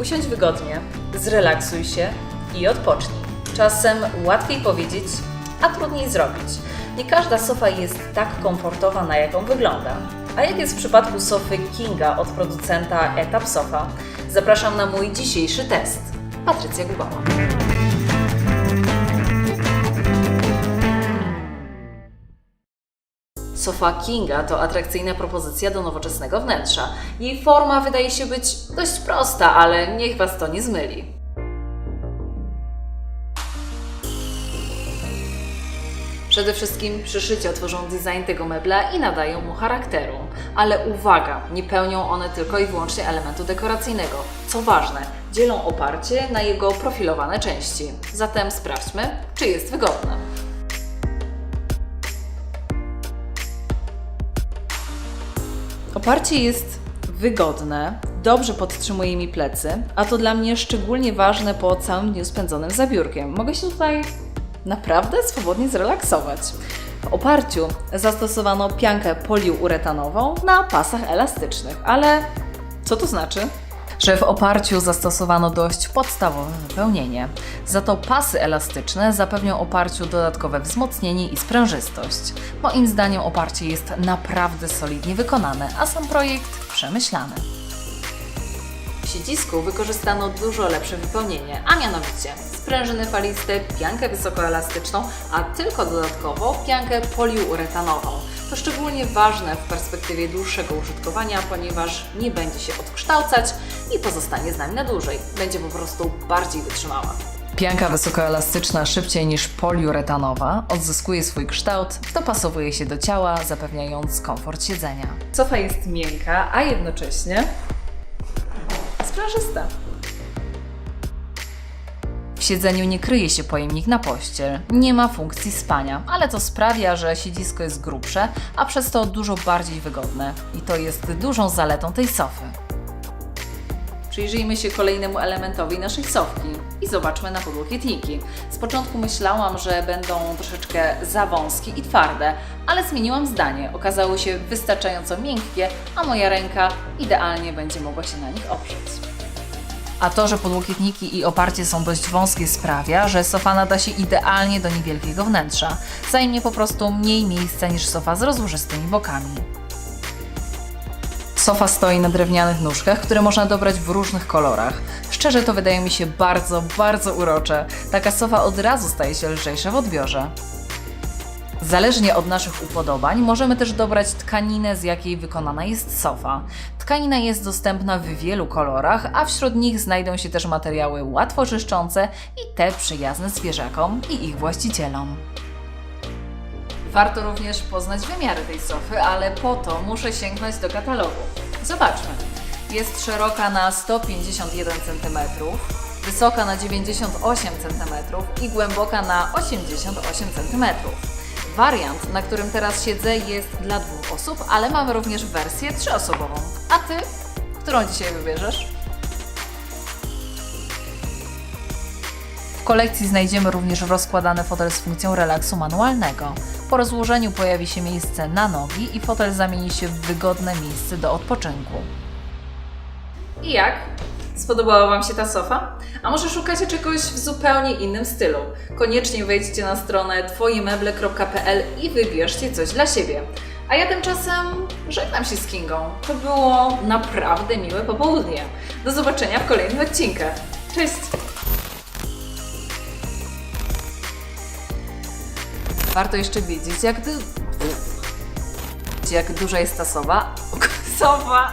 Usiądź wygodnie, zrelaksuj się i odpocznij. Czasem łatwiej powiedzieć, a trudniej zrobić. Nie każda sofa jest tak komfortowa, na jaką wygląda. A jak jest w przypadku sofy Kinga od producenta Etap Sofa? Zapraszam na mój dzisiejszy test. Patrycja Gubała. Sofa Kinga to atrakcyjna propozycja do nowoczesnego wnętrza. Jej forma wydaje się być dość prosta, ale niech Was to nie zmyli. Przede wszystkim przyszycia tworzą design tego mebla i nadają mu charakteru. Ale uwaga, nie pełnią one tylko i wyłącznie elementu dekoracyjnego. Co ważne, dzielą oparcie na jego profilowane części. Zatem sprawdźmy, czy jest wygodne. Oparcie jest wygodne, dobrze podtrzymuje mi plecy, a to dla mnie szczególnie ważne po całym dniu spędzonym za biurkiem. Mogę się tutaj naprawdę swobodnie zrelaksować. W oparciu zastosowano piankę poliuretanową na pasach elastycznych, ale co to znaczy? Że w oparciu zastosowano dość podstawowe wypełnienie. Za to pasy elastyczne zapewnią oparciu dodatkowe wzmocnienie i sprężystość. Moim zdaniem oparcie jest naprawdę solidnie wykonane, a sam projekt przemyślany. W siedzisku wykorzystano dużo lepsze wypełnienie, a mianowicie sprężyny faliste, piankę wysokoelastyczną, a tylko dodatkowo piankę poliuretanową. To szczególnie ważne w perspektywie dłuższego użytkowania, ponieważ nie będzie się odkształcać i pozostanie z nami na dłużej. Będzie po prostu bardziej wytrzymała. Pianka wysokoelastyczna szybciej niż poliuretanowa odzyskuje swój kształt, dopasowuje się do ciała, zapewniając komfort siedzenia. Sofa jest miękka, a jednocześnie W siedzeniu nie kryje się pojemnik na pościel, nie ma funkcji spania, ale to sprawia, że siedzisko jest grubsze, a przez to dużo bardziej wygodne. I to jest dużą zaletą tej sofy. Przyjrzyjmy się kolejnemu elementowi naszej sofki i zobaczmy na podłokietniki. Z początku myślałam, że będą troszeczkę za wąskie i twarde, ale zmieniłam zdanie. Okazały się wystarczająco miękkie, a moja ręka idealnie będzie mogła się na nich oprzeć. A to, że podłokietniki i oparcie są dość wąskie sprawia, że sofa nada się idealnie do niewielkiego wnętrza. Zajmie po prostu mniej miejsca niż sofa z rozłożystymi bokami. Sofa stoi na drewnianych nóżkach, które można dobrać w różnych kolorach. Szczerze to wydaje mi się bardzo, bardzo urocze. Taka sofa od razu staje się lżejsza w odbiorze. Zależnie od naszych upodobań możemy też dobrać tkaninę, z jakiej wykonana jest sofa. Tkanina jest dostępna w wielu kolorach, a wśród nich znajdą się też materiały łatwo czyszczące i te przyjazne zwierzakom i ich właścicielom. Warto również poznać wymiary tej sofy, ale po to muszę sięgnąć do katalogu. Zobaczmy. Jest szeroka na 151 cm, wysoka na 98 cm i głęboka na 88 cm. Wariant, na którym teraz siedzę, jest dla dwóch osób, ale mamy również wersję trzyosobową. A Ty? Którą dzisiaj wybierzesz? W kolekcji znajdziemy również rozkładany fotel z funkcją relaksu manualnego. Po rozłożeniu pojawi się miejsce na nogi i fotel zamieni się w wygodne miejsce do odpoczynku. I jak? Spodobała Wam się ta sofa? A może szukacie czegoś w zupełnie innym stylu? Koniecznie wejdźcie na stronę twojemeble.pl i wybierzcie coś dla siebie. A ja tymczasem żegnam się z Kingą. To było naprawdę miłe popołudnie. Do zobaczenia w kolejnym odcinku. Cześć! Warto jeszcze wiedzieć, jak, du- jak duża jest ta sowa. Sowa!